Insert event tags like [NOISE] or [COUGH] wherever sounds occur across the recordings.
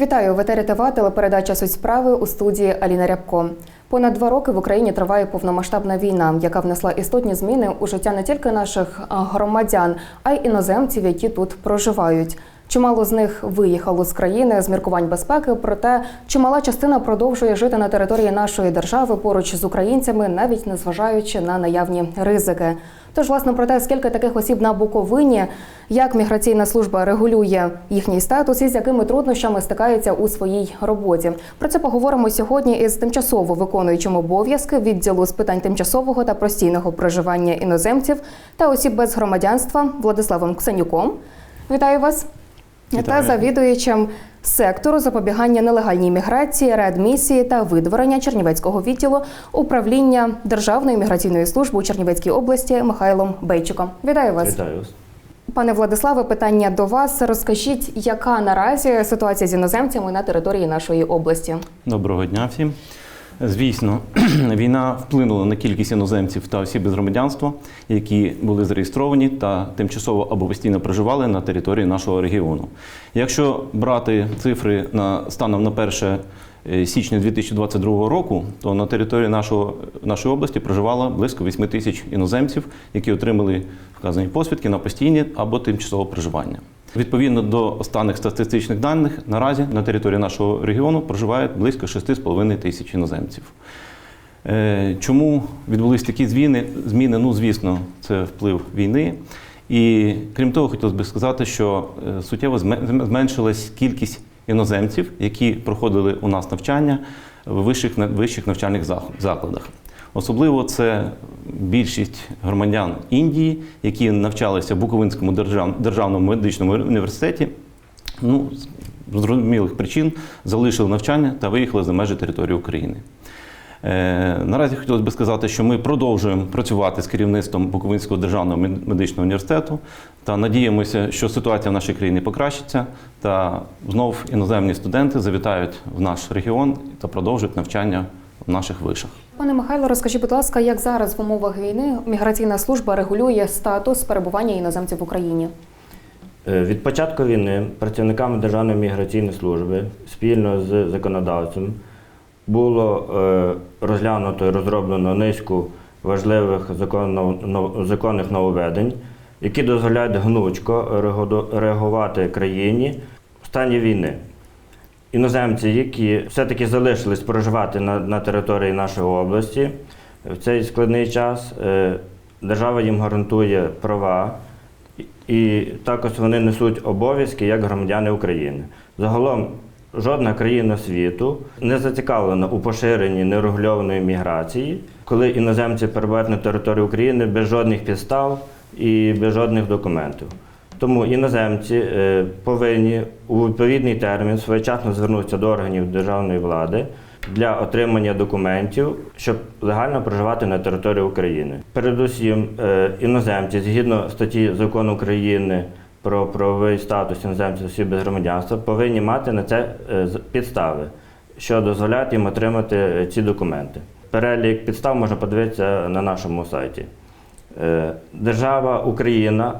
Вітаю в етері ТВА, телепередача «Суть справи» у студії Аліна Рябко. Понад два роки в Україні триває повномасштабна війна, яка внесла істотні зміни у життя не тільки наших громадян, а й іноземців, які тут проживають. Чимало з них виїхало з країни з міркувань безпеки, проте чимала частина продовжує жити на території нашої держави поруч з українцями, навіть незважаючи на наявні ризики. Тож, власне, про те, скільки таких осіб на Буковині, як міграційна служба регулює їхній статус і з якими труднощами стикаються у своїй роботі. Про це поговоримо сьогодні із тимчасово виконуючим обов'язки відділу з питань тимчасового та постійного проживання іноземців та осіб без громадянства Владиславом Ксенюком. Вітаю вас Вітаю. та завідуючим сектору запобігання нелегальній міграції, реадмісії та видворення Чернівецького відділу управління Державної міграційної служби у Чернівецькій області Михайлом Бейчуком. Вітаю вас. Вітаю вас. Пане Владиславе, питання до вас. Розкажіть, яка наразі ситуація з іноземцями на території нашої області? Доброго дня всім. Звісно, [CLEARS THROAT] війна вплинула на кількість іноземців та осіб без громадянства, які були зареєстровані та тимчасово або постійно проживали на території нашого регіону. Якщо брати цифри на станом на 1 січня 2022 року, то на території нашого, нашої області проживало близько 8 тисяч іноземців, які отримали вказані посвідки на постійне або тимчасове проживання. Відповідно до останніх статистичних даних, наразі на території нашого регіону проживає близько 6,5 тисяч іноземців. Е, Чому відбулись такі зміни? Зміни, ну звісно, це вплив війни. І крім того, хотілося б сказати, що е, суттєво зме- зменшилась кількість іноземців, які проходили у нас навчання в вищих, вищих навчальних закладах. Особливо це більшість громадян Індії, які навчалися в Буковинському державному медичному університеті. Ну, з зрозумілих причин залишили навчання та виїхали за межі території України. Е, наразі хотілося б сказати, що ми продовжуємо працювати з керівництвом Буковинського державного медичного університету та надіємося, що ситуація в нашій країні покращиться, та знов іноземні студенти завітають в наш регіон та продовжують навчання в наших вишах. Пане Михайло, розкажіть, будь ласка, як зараз в умовах війни міграційна служба регулює статус перебування іноземців в Україні? Е, Від початку війни працівниками Державної міграційної служби спільно з законодавцем було е, розглянуто і розроблено низку важливих законних нововведень, які дозволяють гнучко реагу- реагувати країні в стані війни. Іноземці, які все-таки залишились проживати на, на території нашої області в цей складний час, е, держава їм гарантує права і- також вони несуть обов'язки як громадяни України. Загалом жодна країна світу не зацікавлена у поширенні нерегульованої міграції, коли іноземці перебувають на території України без жодних підстав і без жодних документів. Тому іноземці е, повинні у відповідний термін своєчасно звернутися до органів державної влади для отримання документів, щоб легально проживати на території України. Передусім, е, іноземці, згідно статті закону України про правовий статус іноземців осіб без громадянства, повинні мати на це е, підстави, що дозволяють їм отримати ці документи. Перелік підстав можна подивитися на нашому сайті. Держава Україна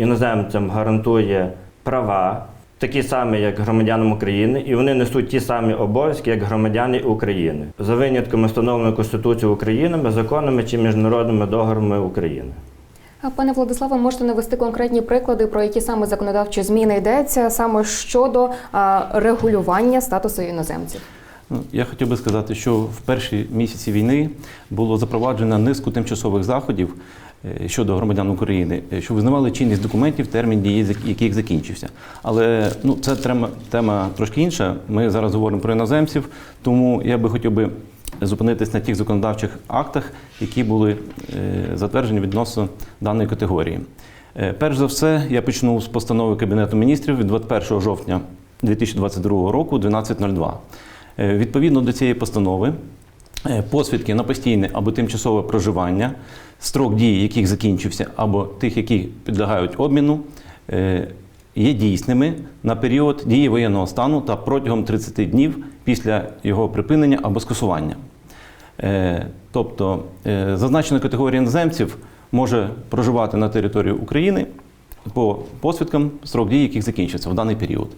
іноземцям гарантує права, такі самі, як громадянам України, і вони несуть ті самі обов'язки, як громадяни України, за винятками встановленої Конституцією України, законами чи міжнародними договорами України. Пане Владиславе, можете навести конкретні приклади, про які саме законодавчі зміни йдеться саме щодо а, регулювання статусу іноземців? Ну, Я хотів би сказати, що в перші місяці війни було запроваджено низку тимчасових заходів щодо громадян України, е, що визнавали чинність документів, термін дії яких закінчився. Але ну, це тема, тема трошки інша. Ми зараз говоримо про іноземців, тому я би хотів би зупинитись на тих законодавчих актах, які були е, затверджені відносно даної категорії. Е, Перш за все, я почну з постанови Кабінету міністрів від 21 жовтня 2022 року 1202. Е, Відповідно до цієї постанови, е, посвідки на постійне або тимчасове проживання, строк дії яких закінчився, або тих, які підлягають обміну, е, є дійсними на період дії воєнного стану та протягом 30 днів після його припинення або скасування. Е, Тобто е, зазначена категорія іноземців може проживати на території України по посвідкам, строк дії яких закінчиться в даний період.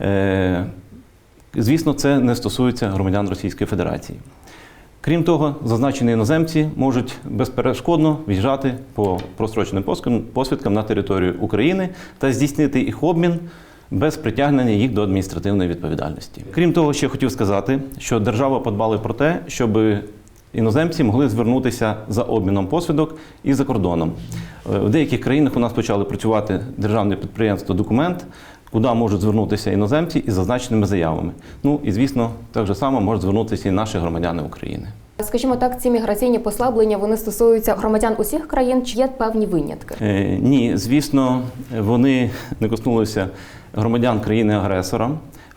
Е, Звісно, це не стосується громадян Російської Федерації. Крім того, зазначені іноземці можуть безперешкодно в'їжджати по простроченим посвідкам на територію України та здійснити їх обмін без притягнення їх до адміністративної відповідальності. Крім того, ще хотів сказати, що держава подбала про те, щоб іноземці могли звернутися за обміном посвідок і за кордоном. Е, В деяких країнах у нас почали працювати державне підприємство Документ, куди можуть звернутися іноземці із зазначеними заявами. Ну і звісно, так же само можуть звернутися і наші громадяни України. Скажімо так, ці міграційні послаблення вони стосуються громадян усіх країн, чи є певні винятки? Е, Ні, звісно, вони не коснулися громадян країни-агресора.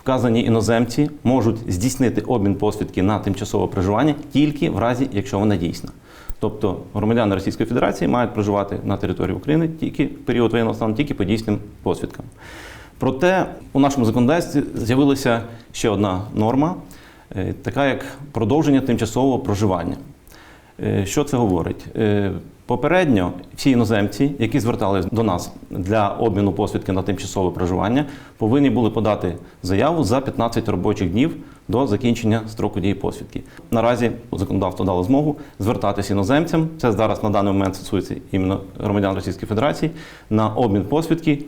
Вказані іноземці можуть здійснити обмін посвідки на тимчасове проживання тільки в разі, якщо вона дійсна. Тобто громадяни Російської Федерації мають проживати на території України тільки в період воєнного стану, тільки по дійсним посвідкам. Проте у нашому законодавстві з'явилася ще одна норма, е, така як продовження тимчасового проживання. Е, Що це говорить? Е, Попередньо всі іноземці, які звертались до нас для обміну посвідки на тимчасове проживання, повинні були подати заяву за 15 робочих днів до закінчення строку дії посвідки. Наразі законодавство дало змогу звертатися іноземцям. Це зараз на даний момент стосується іменно громадян Російської Федерації на обмін посвідки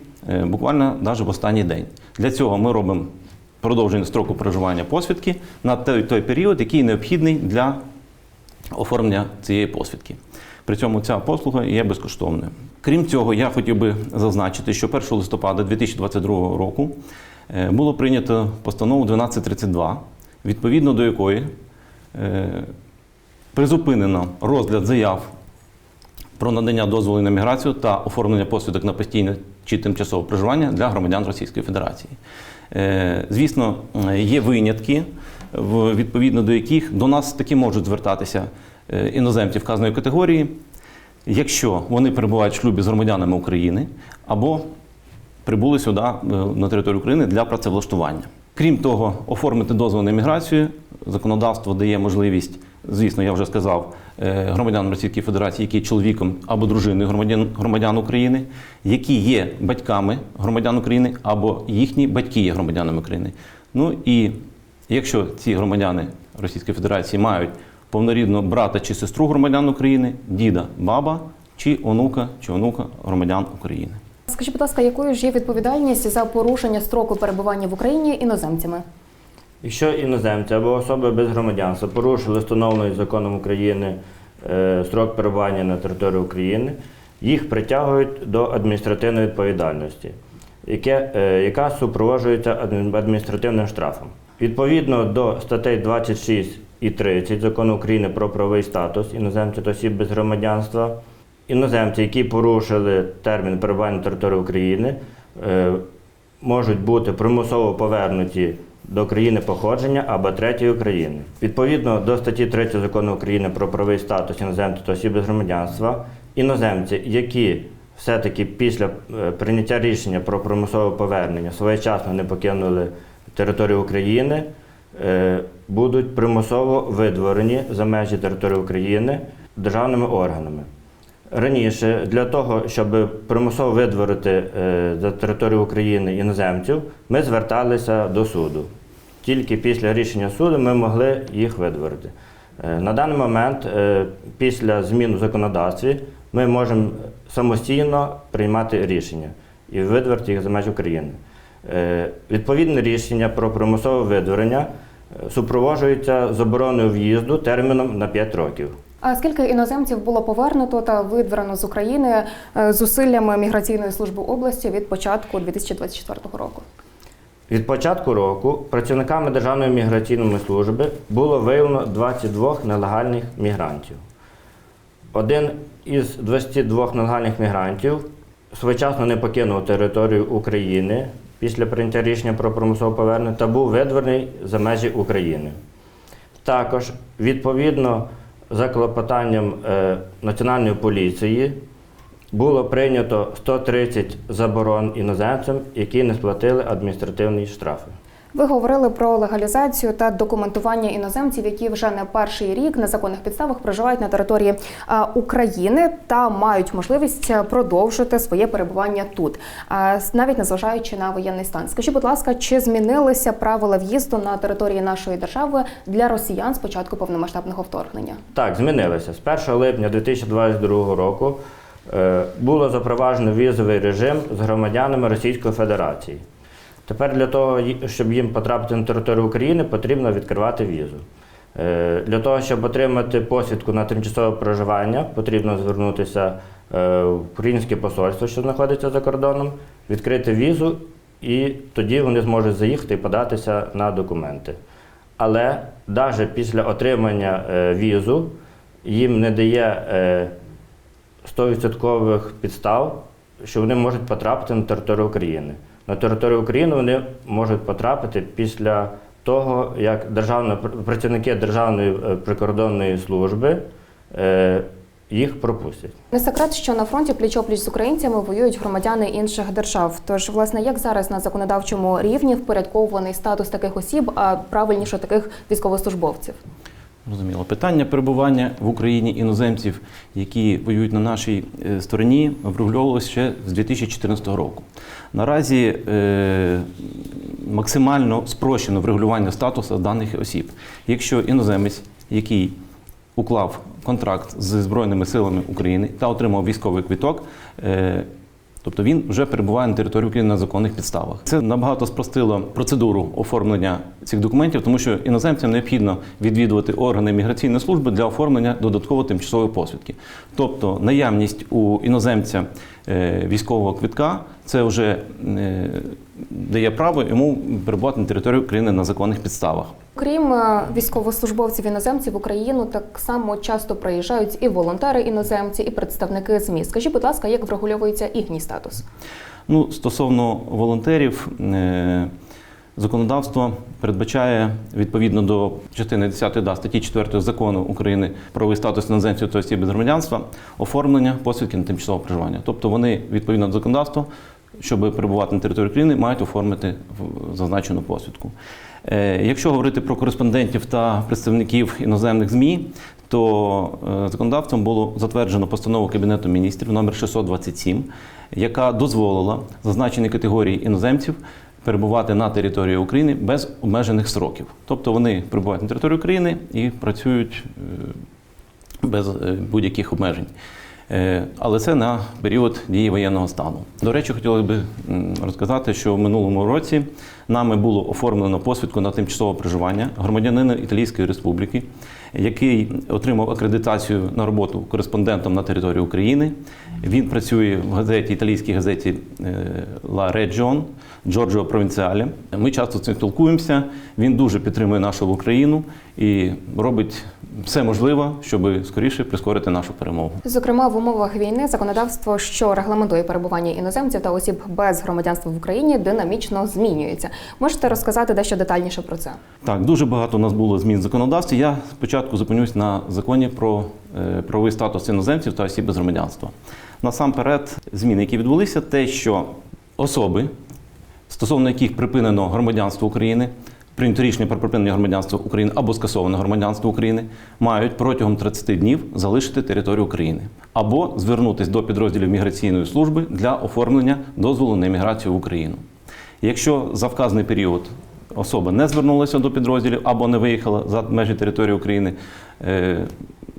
буквально навіть в останній день. Для цього ми робимо продовження строку проживання посвідки на той, той період, який необхідний для оформлення цієї посвідки. При цьому ця послуга є безкоштовною. Крім цього, я хотів би зазначити, що 1 листопада 2022 року е, було прийнято постанову 1232, відповідно до якої е, призупинено розгляд заяв про надання дозволу на міграцію та оформлення посвідок на постійне чи тимчасове проживання для громадян Російської Федерації. Е, Звісно, е, є винятки, відповідно до яких до нас таки можуть звертатися е, іноземці вказаної категорії, якщо вони перебувають в шлюбі з громадянами України або прибули сюди на територію України для працевлаштування. Крім того, оформити дозвіл на міграцію законодавство дає можливість, звісно, я вже сказав, е, громадянам Російської Федерації, які є чоловіком або дружиною громадян, громадян України, які є батьками громадян України, або їхні батьки є громадянами України. Ну і якщо ці громадяни Російської Федерації мають повнорідного брата чи сестру громадян України, діда, баба чи онука чи онука громадян України. Скажіть, будь ласка, якою ж є відповідальність за порушення строку перебування в Україні іноземцями? Якщо іноземці або особи без громадянства порушили встановлений законом України е, строк перебування на території України, їх притягують до адміністративної відповідальності, яке, е, яка супроводжується адмін- адміністративним штрафом. Відповідно до статей 26 і 30 закону України про правовий статус іноземців та осіб без громадянства, іноземці, які порушили термін перебування на території України, е, можуть бути примусово повернуті до країни походження або третьої країни. Відповідно до статті 3 закону України про правовий статус іноземців та осіб без громадянства, іноземці, які все-таки після е, прийняття рішення про примусове повернення своєчасно не покинули територію України, е, будуть примусово видворені за межі території України державними органами. Раніше для того, щоб примусово видворити е, за територію України іноземців, ми зверталися до суду. Тільки після рішення суду ми могли їх видворити. Е, На даний момент, е, після змін у законодавстві, ми можемо самостійно приймати рішення і видворити їх за межі України. Е, Відповідне рішення про примусове видворення супроводжується забороною в'їзду терміном на 5 років. А скільки іноземців було повернуто та видворено з України зусиллями міграційної служби області від початку 2024 року? Від початку року працівниками Державної міграційної служби було виявлено 22 нелегальних мігрантів. Один із 22 нелегальних мігрантів своєчасно не покинув територію України після прийняття рішення про примусове повернення та був видворений за межі України. Також, відповідно за клопотанням е, Національної поліції, було прийнято 130 заборон іноземцям, які не сплатили адміністративні штрафи. Ви говорили про легалізацію та документування іноземців, які вже не перший рік на законних підставах проживають на території України та мають можливість е, продовжити своє перебування тут, навіть незважаючи на воєнний стан. Скажіть, будь ласка, чи змінилися правила в'їзду на території нашої держави для росіян з початку повномасштабного вторгнення? Так, змінилося. З 1 липня 2022 року було запроваджено візовий режим з громадянами Російської Федерації. Тепер для того, щоб їм потрапити на територію України, потрібно відкривати візу. Е, Для того, щоб отримати посвідку на тимчасове проживання, потрібно звернутися е, в українське посольство, що знаходиться за кордоном, відкрити візу, і тоді вони зможуть заїхати і податися на документи. Але навіть після отримання е, візу їм не дає е, 100% підстав, що вони можуть потрапити на територію України. На територію України вони можуть потрапити після того, як державна, працівники Державної е, прикордонної служби е, їх пропустять. Не секрет, що на фронті пліч-опліч з українцями воюють громадяни інших держав. Тож, власне, як зараз на законодавчому рівні впорядковуваний статус таких осіб, а правильніше таких військовослужбовців? Зрозуміло. Питання перебування в Україні іноземців, які воюють на нашій е, стороні, врегульовувалося ще з 2014 року. Наразі е, максимально спрощено врегулювання статусу даних осіб. Якщо іноземець, який уклав контракт з Збройними силами України та отримав військовий квіток, е, Тобто він вже перебуває на території України на законних підставах. Це набагато спростило процедуру оформлення цих документів, тому що іноземцям необхідно відвідувати органи міграційної служби для оформлення додатково тимчасової посвідки. Тобто наявність у іноземця е, військового квитка це вже е, дає право йому перебувати на території України на законних підставах. Крім е, військовослужбовців іноземців в Україну, так само часто приїжджають і волонтери іноземці, і представники ЗМІ. Скажіть, будь ласка, як врегульовується їхній статус? Ну, стосовно волонтерів, е, законодавство передбачає відповідно до частини 10 да, статті 4 закону України про статус іноземців та осіб без громадянства оформлення посвідки на тимчасове проживання. Тобто вони відповідно до законодавства, щоб перебувати на території України, мають оформити зазначену посвідку. Е, Якщо говорити про кореспондентів та представників іноземних ЗМІ, то е, законодавством було затверджено постанову Кабінету міністрів номер 627, яка дозволила зазначеній категорії іноземців перебувати на території України без обмежених сроків. Тобто вони перебувають на території України і працюють е, без будь-яких обмежень. Е, Але це на період дії воєнного стану. До речі, хотілося б розказати, що в минулому році нами було оформлено посвідку на тимчасове проживання громадянина Італійської республіки, який отримав акредитацію на роботу кореспондентом на території України. Він працює в газеті, італійській газеті е, La Regione Джорджо Провінціалі. Ми часто з цим спілкуємося. Він дуже підтримує нашу Україну і робить все можливе, щоб скоріше прискорити нашу перемогу. Зокрема, в умовах війни законодавство, що регламентує перебування іноземців та осіб без громадянства в Україні, динамічно змінюється. Можете розказати дещо детальніше про це? Так, дуже багато у нас було змін в законодавстві. Я спочатку зупинюсь на законі про е, правовий статус іноземців та осіб без громадянства. Насамперед, зміни, які відбулися, те, що особи, стосовно яких припинено громадянство України, прийнято рішення про припинення громадянства України або скасоване громадянство України, мають протягом 30 днів залишити територію України або звернутися до підрозділів міграційної служби для оформлення дозволу на імміграцію в Україну. Якщо за вказаний період особа не звернулася до підрозділів або не виїхала за межі території України, е,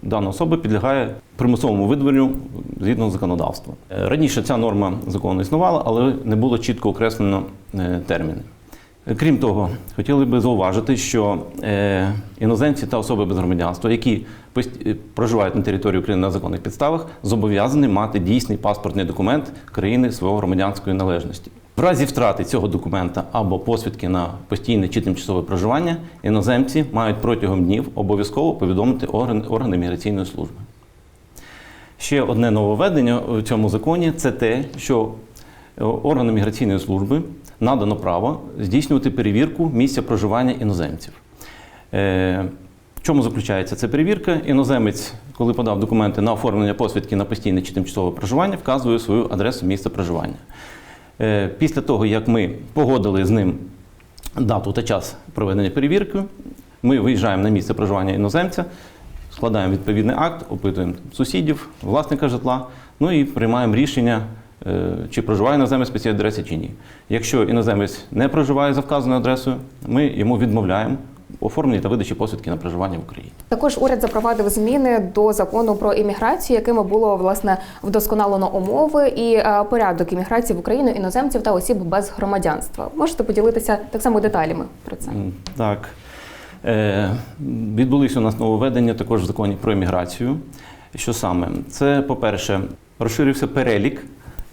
дана особа підлягає примусовому видворенню згідно законодавства. Е, Раніше ця норма закону існувала, але не було чітко окреслено е, терміни. Крім того, хотіли би зауважити, що е, іноземці та особи без громадянства, які е, проживають на території України на законних підставах, зобов'язані мати дійсний паспортний документ країни свого громадянської належності. В разі втрати цього документа або посвідки на постійне чи тимчасове проживання, іноземці мають протягом днів обов'язково повідомити органи, органи міграційної служби. Ще одне нововведення у цьому законі це те, що е, органам міграційної служби надано право здійснювати перевірку місця проживання іноземців. Е, В чому заключається ця перевірка? Іноземець, коли подав документи на оформлення посвідки на постійне чи тимчасове проживання, вказує свою адресу місця проживання. Е, Після того, як ми погодили з ним дату та час проведення перевірки. Ми виїжджаємо на місце проживання іноземця, складаємо відповідний акт, опитуємо сусідів, власника житла, ну і приймаємо рішення, чи проживає іноземець по цій адресі чи ні. Якщо іноземець не проживає за вказаною адресою, ми йому відмовляємо у оформленні та видачі посвідки на проживання в Україні. Також уряд запровадив зміни до закону про імміграцію, якими було власне вдосконалено умови і е, порядок імміграції в Україну іноземців та осіб без громадянства. Можете поділитися так само деталями про це? Так. Е, відбулися у нас нововведення також в законі про імміграцію. Що саме? Це, по-перше, розширився перелік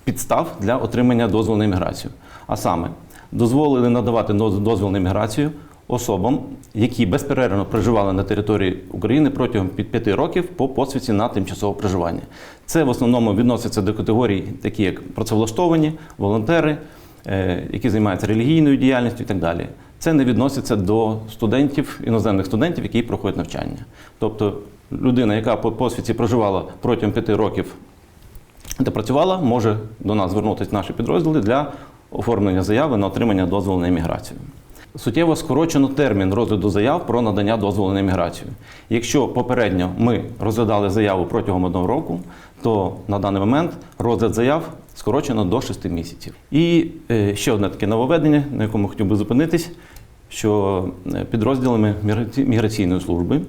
підстав для отримання дозволу на імміграцію. А саме, дозволили надавати доз- дозвіл на імміграцію особам, які безперервно проживали на території України протягом під п'яти років по посвідці на тимчасове проживання. Це в основному відноситься до категорій, такі як працевлаштовані, волонтери, е, які займаються релігійною діяльністю і так далі. Це не відноситься до студентів, іноземних студентів, які проходять навчання. Тобто людина, яка по посвідці проживала протягом п'яти років та працювала, може до нас звернутися наші підрозділи для оформлення заяви на отримання дозволу на імміграцію. Суттєво скорочено термін розгляду заяв про надання дозволу на імміграцію. Якщо попередньо ми розглядали заяву протягом одного року, то на даний момент розгляд заяв скорочено до 6 місяців. І е, ще одне таке нововведення, на якому хотів би зупинитись, що е, підрозділами міграційної служби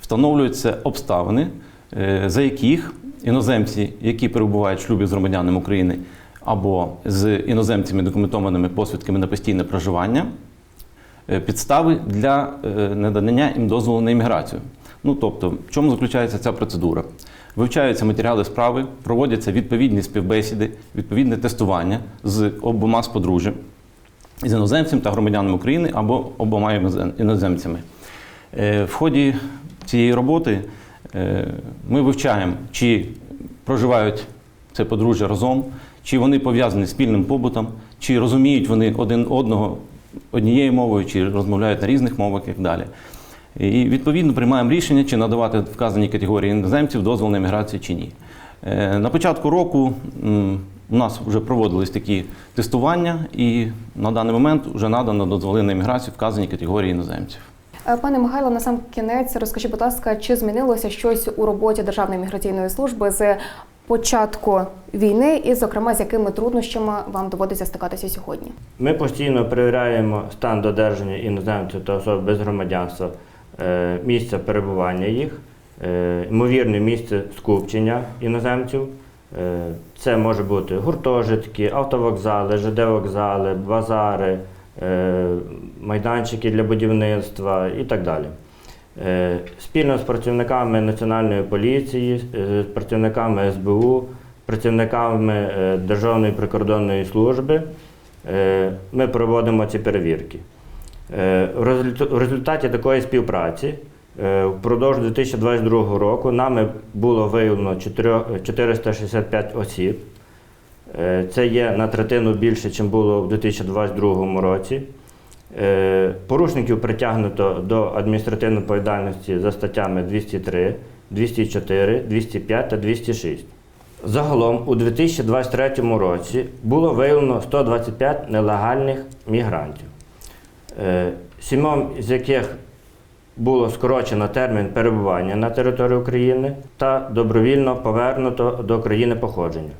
встановлюються обставини, е, за яких іноземці, які перебувають в шлюбі з громадянами України або з іноземцями документованими посвідками на постійне проживання, е, підстави для е, надання їм дозволу на імміграцію. Ну тобто, в чому заключається ця процедура? Вивчаються матеріали справи, проводяться відповідні співбесіди, відповідне тестування з обома сподружжям, з іноземцем та громадянами України або обома іноземцями. Е, В ході цієї роботи ми вивчаємо, чи проживають це подружжя разом, чи вони пов'язані спільним побутом, чи розуміють вони один одного однією мовою, чи розмовляють на різних мовах і так далі. І відповідно приймаємо рішення, чи надавати вказані категорії іноземців дозвіл на імміграцію чи ні. Е, На початку року у нас вже проводились такі тестування, і на даний момент вже надано дозволи на імміграцію вказані категорії іноземців. Е, Пане Михайло, на сам кінець розкажіть, будь ласка, чи змінилося щось у роботі Державної міграційної служби з початку війни, і, зокрема, з якими труднощами вам доводиться стикатися сьогодні? Ми постійно перевіряємо стан додержання іноземців та особ без громадянства, е, місця перебування їх, е, ймовірне місце скупчення іноземців. Це може бути гуртожитки, автовокзали, ЖД-вокзали, базари, майданчики для будівництва і так далі. Е, Спільно з працівниками Національної поліції, е, з працівниками СБУ, працівниками е, Державної прикордонної служби е, ми проводимо ці перевірки. Е, В результаті такої співпраці е, впродовж 2022 року нами було виявлено 465 осіб. Е, Це є на третину більше, ніж було в 2022 році. Е, Порушників притягнуто до адміністративної відповідальності за статтями 203, 204, 205 та 206. Загалом у 2023 році було виявлено 125 нелегальних мігрантів, Е, сімом з яких було скорочено термін перебування на території України та добровільно повернуто до країни походження.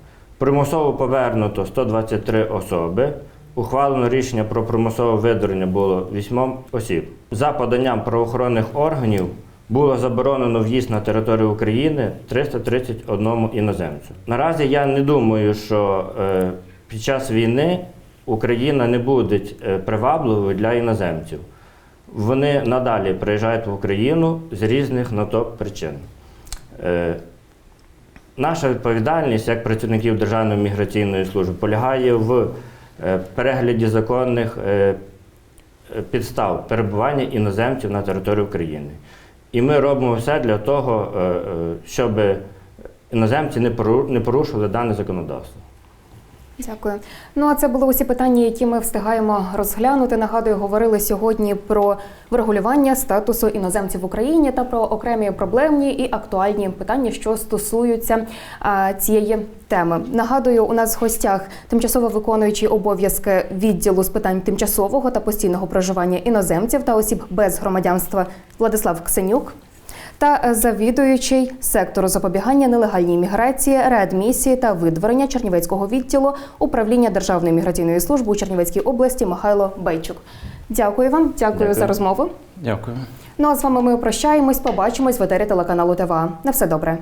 Примусово повернуто 123 особи. Ухвалено рішення про примусове видворення було 8 осіб. За поданням правоохоронних органів було заборонено в'їзд на територію України 331 іноземцю. Наразі я не думаю, що е, під час війни Україна не буде е, привабливою для іноземців. Вони надалі приїжджають в Україну з різних на то причин. Наша відповідальність як працівників Державної міграційної служби полягає в е, перегляді законних е, підстав перебування іноземців на території України. І ми робимо все для того, е, щоб іноземці не порушували дане законодавство. Дякую. Ну а це були усі питання, які ми встигаємо розглянути. Нагадую, говорили сьогодні про врегулювання статусу іноземців в Україні та про окремі проблемні і актуальні питання, що стосуються а, цієї теми. Нагадую, у нас в гостях тимчасово виконуючий обов'язки відділу з питань тимчасового та постійного проживання іноземців та осіб без громадянства Владислав Ксенюк та завідуючий сектору запобігання нелегальній міграції, реадмісії та видворення Чернівецького відділу управління Державної міграційної служби у Чернівецькій області Михайло Бейчук. Дякую вам, дякую, Дякую. за розмову. Дякую. Ну а з вами ми прощаємось. Побачимось в етері телеканалу ТВА. На все добре.